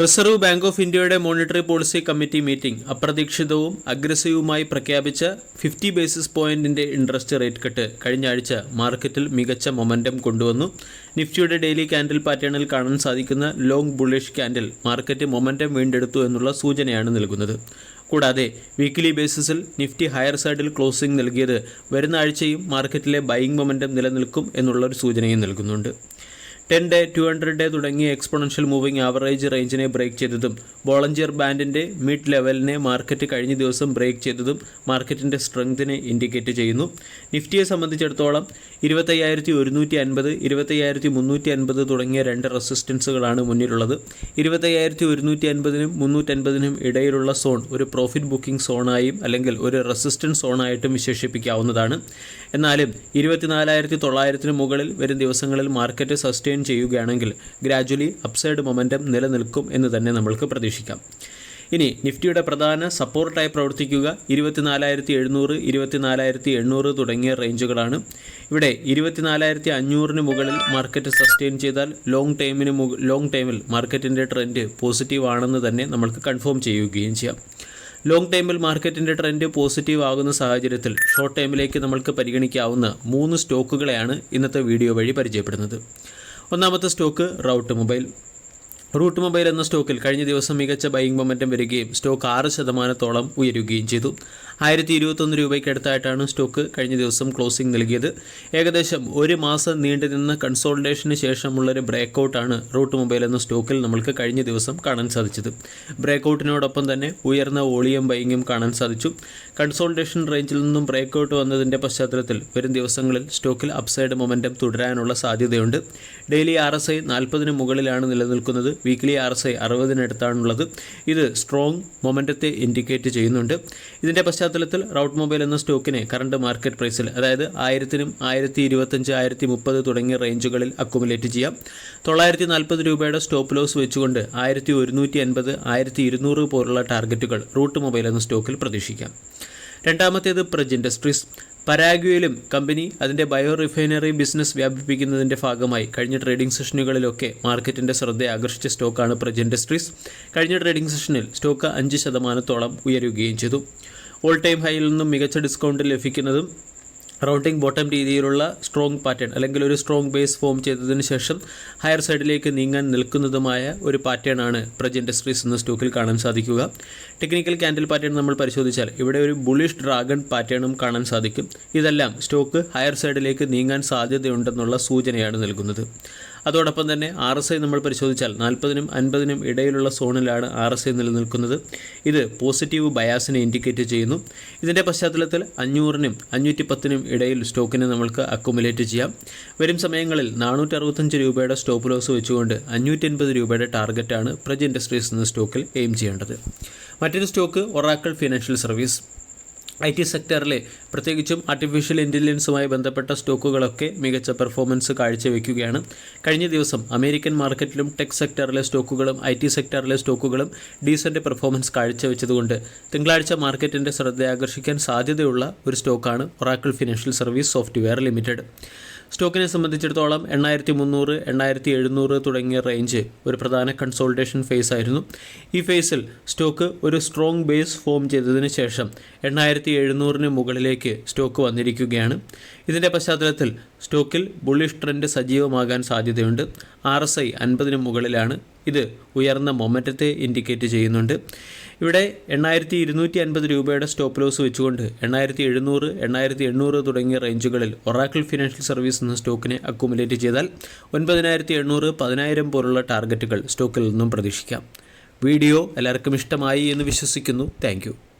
Reserve bank of ഇന്ത്യയുടെ monetary policy committee meeting അപ്രതീക്ഷിതവും അഗ്രസീവുമായി പ്രഖ്യാപിച്ച ഫിഫ്റ്റി ബേസിസ് പോയിന്റിന്റെ ഇൻട്രസ്റ്റ് റേറ്റ് കട്ട് കഴിഞ്ഞ ആഴ്ച മാർക്കറ്റിൽ മികച്ച മൊമെന്റം കൊണ്ടുവന്നു. നിഫ്റ്റിയുടെ ഡെയിലി കാൻഡിൽ പാറ്റേണിൽ കാണാൻ സാധിക്കുന്ന long bullish candle market momentum വീണ്ടെടുത്തു എന്നുള്ള സൂചനയാണ് നൽകുന്നത്. കൂടാതെ വീക്കിലി ബേസിസിൽ നിഫ്റ്റി ഹയർ സൈഡിൽ ക്ലോസിംഗ് നൽകിയത് വരുന്ന ആഴ്ചയും മാർക്കറ്റിലെ ബൈയിങ് മൊമെന്റം നിലനിൽക്കും എന്നുള്ളൊരു സൂചനയും നൽകുന്നുണ്ട്. Ten day two hundred day തുടങ്ങിയ എക്സ്പോണൻഷ്യൽ മൂവിംഗ് ആവറേജ് റേഞ്ചിനെ ബ്രേക്ക് ചെയ്തതും വോളഞ്ചിയർ ബാൻഡിന്റെ മിഡ് ലെവലിനെ മാർക്കറ്റ് കഴിഞ്ഞ ദിവസം ബ്രേക്ക് ചെയ്തതും മാർക്കറ്റിന്റെ സ്ട്രെങ്തിനെ ഇൻഡിക്കേറ്റ് ചെയ്യുന്നു. നിഫ്റ്റിയെ സംബന്ധിച്ചിടത്തോളം ഇരുപത്തയ്യായിരത്തി ഒരുന്നൂറ്റി അൻപത് ഇരുപത്തയ്യായിരത്തി മുന്നൂറ്റി അൻപത് തുടങ്ങിയ രണ്ട് റെസിസ്റ്റൻസുകളാണ് മുന്നിലുള്ളത്. ഇരുപത്തയ്യായിരത്തി ഒരുന്നൂറ്റി അൻപതിനും മുന്നൂറ്റൻപതിനും ഇടയിലുള്ള സോൺ ഒരു പ്രോഫിറ്റ് ബുക്കിംഗ് സോണായും അല്ലെങ്കിൽ ഒരു റെസിസ്റ്റൻസ് സോണായിട്ടും വിശേഷിപ്പിക്കാവുന്നതാണ്. എന്നാലും ഇരുപത്തിനാലായിരത്തി തൊള്ളായിരത്തിന് മുകളിൽ വരും ദിവസങ്ങളിൽ മാർക്കറ്റ് സസ്റ്റെയിൻ ചെയ്യുകയാണെങ്കിൽ ഗ്രാജ്വലി അപ്സൈഡ് മൊമെന്റം നിലനിൽക്കും എന്ന് തന്നെ നമ്മൾക്ക് പ്രതീക്ഷിക്കാം. ഇനി നിഫ്റ്റിയുടെ പ്രധാന സപ്പോർട്ടായി പ്രവർത്തിക്കുക. ഇരുപത്തിനാലായിരത്തി എഴുന്നൂറ് ഇരുപത്തിനാലായിരത്തി എണ്ണൂറ് തുടങ്ങിയ റേഞ്ചുകളാണ് ഇവിടെ ഇരുപത്തിനാലായിരത്തി അഞ്ഞൂറിന് മുകളിൽ മാർക്കറ്റ് സസ്റ്റെയിൻ ചെയ്താൽ ലോങ് ടൈമിന് മുക ലോങ് ടൈമിൽ മാർക്കറ്റിന്റെ ട്രെൻഡ് പോസിറ്റീവ് ആണെന്ന് തന്നെ നമ്മൾക്ക് കൺഫേം ചെയ്യുകയും ചെയ്യാം. ലോങ് ടൈമിൽ മാർക്കറ്റിന്റെ ട്രെൻഡ് പോസിറ്റീവ് ആകുന്ന സാഹചര്യത്തിൽ ഷോർട്ട് ടൈമിലേക്ക് നമ്മൾക്ക് പരിഗണിക്കാവുന്ന മൂന്ന് സ്റ്റോക്കുകളെയാണ് ഇന്നത്തെ വീഡിയോ വഴി പരിചയപ്പെടുന്നത്. ഒന്നാമത്തെ stock Route Mobile. Route Mobile എന്ന സ്റ്റോക്കിൽ കഴിഞ്ഞ ദിവസം മികച്ച ബൈയിങ് മൊമെന്റം വരികയും സ്റ്റോക്ക് ആറ് ശതമാനത്തോളം ഉയരുകയും ചെയ്തു. ആയിരത്തി ഇരുപത്തൊന്ന് രൂപയ്ക്ക് അടുത്തായിട്ടാണ് സ്റ്റോക്ക് കഴിഞ്ഞ ദിവസം ക്ലോസിംഗ് നൽകിയത്. ഏകദേശം ഒരു മാസം നീണ്ടുനിന്ന കൺസോൾട്ടേഷന് ശേഷമുള്ളൊരു ബ്രേക്കൗട്ടാണ് റൂട്ട് മൊബൈൽ എന്ന സ്റ്റോക്കിൽ നമ്മൾക്ക് കഴിഞ്ഞ ദിവസം കാണാൻ സാധിച്ചത്. ബ്രേക്കൗട്ടിനോടൊപ്പം തന്നെ ഉയർന്ന വോളിയം ബൈങ്ങും കാണാൻ സാധിച്ചു. കൺസോൾട്ടേഷൻ റേഞ്ചിൽ നിന്നും ബ്രേക്കൗട്ട് വന്നതിന്റെ പശ്ചാത്തലത്തിൽ വരും ദിവസങ്ങളിൽ സ്റ്റോക്കിൽ അപ്സൈഡ് മൊമെന്റം തുടരാനുള്ള സാധ്യതയുണ്ട്. ഡെയിലി ആർ എസ് ഐ നാൽപ്പതിന് മുകളിലാണ് നിലനിൽക്കുന്നത്. വീക്ക്ലി ആർ എസ് ഐ അറുപതിനടുത്താണുള്ളത് ഇത് സ്ട്രോങ് മൊമെന്റത്തെ ഇൻഡിക്കേറ്റ് ചെയ്യുന്നുണ്ട്. ഇതിന്റെ പശ്ചാത്തലത്തിൽ റൗട്ട് മൊബൈൽ എന്ന സ്റ്റോക്കിനെ കറണ്ട് മാർക്കറ്റ് പ്രൈസിൽ അതായത് ആയിരത്തിനും ആയിരത്തി ഇരുപത്തഞ്ച് ആയിരത്തി മുപ്പത് തുടങ്ങിയ റേഞ്ചുകളിൽ അക്കുമുലേറ്റ് ചെയ്യാം. തൊള്ളായിരത്തി നാൽപ്പത് രൂപയുടെ സ്റ്റോപ്പ് ലോസ് വെച്ചുകൊണ്ട് ആയിരത്തി ഒരുന്നൂറ്റി അൻപത് ആയിരത്തി ഇരുന്നൂറ് പോലുള്ള ടാർഗറ്റുകൾ റൂട്ട് മൊബൈൽ എന്ന സ്റ്റോക്കിൽ പ്രതീക്ഷിക്കാം. രണ്ടാമത്തേത് പ്രജ് ഇൻഡസ്ട്രീസ് പരാഗ്വയിലും കമ്പനി അതിന്റെ ബയോ റിഫൈനറി ബിസിനസ് വ്യാപിപ്പിക്കുന്നതിന്റെ ഭാഗമായി കഴിഞ്ഞ ട്രേഡിംഗ് സെഷനുകളിലൊക്കെ മാർക്കറ്റിന്റെ ശ്രദ്ധ ആകർഷിച്ച സ്റ്റോക്കാണ് പ്രജ് ഇൻഡസ്ട്രീസ് കഴിഞ്ഞ ട്രേഡിംഗ് സെഷനിൽ സ്റ്റോക്ക് അഞ്ച് ശതമാനത്തോളം ഉയരുകയും ചെയ്തു. ഓൾ ടൈം ഹൈയിൽ നിന്നും മികച്ച ഡിസ്കൗണ്ട് ലഭിക്കുന്നതും റൗണ്ടിംഗ് ബോട്ടം രീതിയിലുള്ള സ്ട്രോങ് പാറ്റേൺ അല്ലെങ്കിൽ ഒരു സ്ട്രോങ് ബേസ് ഫോം ചെയ്തതിന് ശേഷം ഹയർ സൈഡിലേക്ക് നീങ്ങാൻ നിൽക്കുന്നതുമായ ഒരു പാറ്റേൺ ആണ് പ്രജ് ഇൻഡസ്ട്രീസ് എന്ന സ്റ്റോക്കിൽ കാണാൻ സാധിക്കുക. ടെക്നിക്കൽ ക്യാൻഡിൽ പാറ്റേൺ നമ്മൾ പരിശോധിച്ചാൽ ഇവിടെ ഒരു ബുളിഷ് ഡ്രാഗൺ പാറ്റേണും കാണാൻ സാധിക്കും. ഇതെല്ലാം സ്റ്റോക്ക് ഹയർ സൈഡിലേക്ക് നീങ്ങാൻ സാധ്യതയുണ്ടെന്നുള്ള സൂചനയാണ് നൽകുന്നത്. അതോടൊപ്പം തന്നെ ആർ എസ് ഐ നമ്മൾ പരിശോധിച്ചാൽ നാൽപ്പതിനും അൻപതിനും ഇടയിലുള്ള സോണിലാണ് ആർ എസ് ഐ നിലനിൽക്കുന്നത്. ഇത് പോസിറ്റീവ് ബയാസിനെ ഇൻഡിക്കേറ്റ് ചെയ്യുന്നു. ഇതിന്റെ പശ്ചാത്തലത്തിൽ അഞ്ഞൂറിനും അഞ്ഞൂറ്റി പത്തിനും ഇടയിൽ സ്റ്റോക്കിനെ നമ്മൾക്ക് അക്കുമുലേറ്റ് ചെയ്യാം. വരും സമയങ്ങളിൽ നാനൂറ്റി അറുപത്തഞ്ച് രൂപയുടെ സ്റ്റോപ്പ് ലോസ് വെച്ചുകൊണ്ട് അഞ്ഞൂറ്റി അൻപത് രൂപയുടെ ടാർഗറ്റാണ് പ്രജ് ഇൻഡസ്ട്രീസ് എന്ന സ്റ്റോക്കിൽ എയിം ചെയ്യേണ്ടത്. മറ്റൊരു stock Oracle Financial Service I T സെക്ടറിലെ പ്രത്യേകിച്ചും ആർട്ടിഫിഷ്യൽ ഇന്റലിജൻസുമായി ബന്ധപ്പെട്ട സ്റ്റോക്കുകളൊക്കെ മികച്ച പെർഫോമൻസ് കാഴ്ചവെക്കുകയാണ്. കഴിഞ്ഞ ദിവസം അമേരിക്കൻ മാർക്കറ്റിലും ടെക് സെക്ടറിലെ സ്റ്റോക്കുകളും ഐ ടി സെക്ടറിലെ സ്റ്റോക്കുകളും ഡീസന്റ് പെർഫോമൻസ് കാഴ്ചവെച്ചതുകൊണ്ട് തിങ്കളാഴ്ച മാർക്കറ്റിന്റെ ശ്രദ്ധയാകർഷിക്കാൻ സാധ്യതയുള്ള ഒരു സ്റ്റോക്കാണ് Oracle Financial Service Software Limited. സ്റ്റോക്കിനെ സംബന്ധിച്ചിടത്തോളം എണ്ണായിരത്തി മുന്നൂറ് എണ്ണായിരത്തി എഴുന്നൂറ് തുടങ്ങിയ റേഞ്ച് ഒരു പ്രധാന കൺസോൾട്ടേഷൻ ഫേസ് ആയിരുന്നു. ഈ ഫേസിൽ സ്റ്റോക്ക് ഒരു സ്ട്രോങ് ബേസ് ഫോം ചെയ്തതിന് ശേഷം എണ്ണായിരത്തി എഴുന്നൂറിന് മുകളിലേക്ക് സ്റ്റോക്ക് വന്നിരിക്കുകയാണ്. ഇതിന്റെ പശ്ചാത്തലത്തിൽ സ്റ്റോക്കിൽ ബുള്ളിഷ് ട്രെൻഡ് സജീവമാകാൻ സാധ്യതയുണ്ട്. ആർ എസ് ഐ അൻപതിന് മുകളിലാണ്. ഇത് ഉയർന്ന മൊമെറ്റത്തെ ഇൻഡിക്കേറ്റ് ചെയ്യുന്നുണ്ട്. ഇവിടെ എണ്ണായിരത്തി ഇരുന്നൂറ്റി അൻപത് രൂപയുടെ സ്റ്റോപ്പ് ലോസ് വെച്ചുകൊണ്ട് എണ്ണായിരത്തി എഴുന്നൂറ് എണ്ണായിരത്തി എണ്ണൂറ് തുടങ്ങിയ റേഞ്ചുകളിൽ ഒറാക്കിൾ ഫിനാൻഷ്യൽ സർവീസ് എന്ന സ്റ്റോക്കിനെ അക്കുമുലേറ്റ് ചെയ്താൽ ഒൻപതിനായിരത്തി എണ്ണൂറ് പതിനായിരം പോലുള്ള ടാർഗറ്റുകൾ സ്റ്റോക്കിൽ നിന്നും പ്രതീക്ഷിക്കാം. വീഡിയോ എല്ലാവർക്കും ഇഷ്ടമായി എന്ന് വിശ്വസിക്കുന്നു. താങ്ക്